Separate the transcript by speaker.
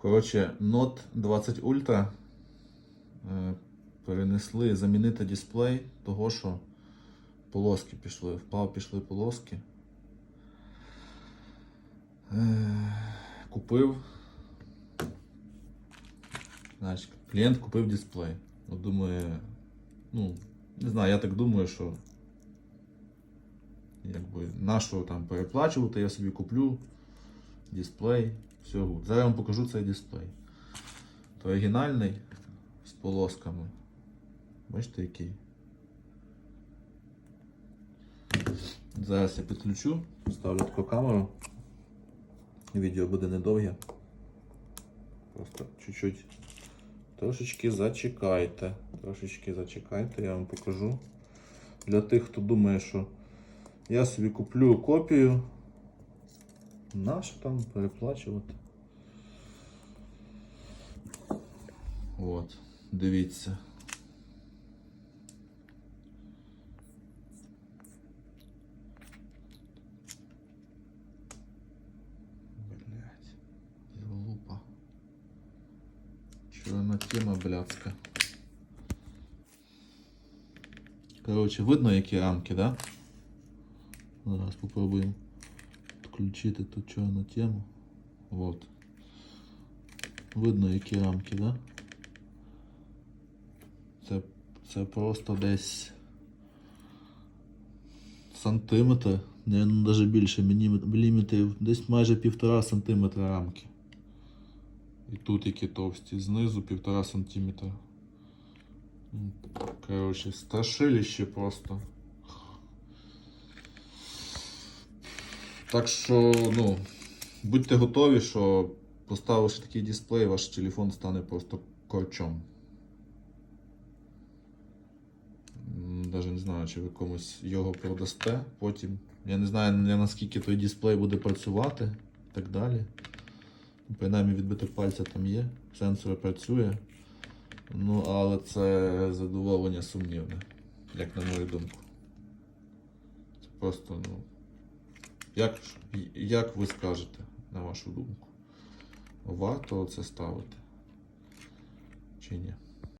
Speaker 1: Коротше, Note 20 Ultra е, перенесли замінити дисплей, того що полоски пішли. Впав, пішли полоски. Е, Купив. Значить, клієнт купив дисплей. От думає, ну, не знаю, я так думаю, що якби нащо там переплачувати, я собі куплю дисплей, гуд. Зараз я вам покажу цей дисплей. То оригінальний з полосками. Бачите, який? Зараз я підключу, ставлю таку камеру. Відео буде недовге. Просто чуть-чуть. Трошечки зачекайте. Трошечки зачекайте, я вам покажу. Для тих, хто думає, що я собі куплю копію. Нащо там переплачувати? От, дивіться. Блять, залупа. Чорна тема блядська. Короче, видно, які рамки, да? Зараз попробуємо Включити ту чорну тему. Вот. Видно, які рамки, да? Це, це просто десь сантиметр, не навіть більше міліметрів, десь майже півтора сантиметра рамки. І тут які товсті, знизу півтора сантиметра. М, Коротше, страшилище просто. Так що, ну, будьте готові, що поставивши такий дисплей, ваш телефон стане просто корчом. Навіть не знаю, чи ви комусь його продасте потім. Я не знаю, наскільки той дисплей буде працювати і так далі. Принаймні відбиток пальця там є, сенсор працює. Ну, але це задоволення сумнівне, як на мою думку. Це просто, ну. Як, як ви скажете, на вашу думку? Варто це ставити? Чи ні?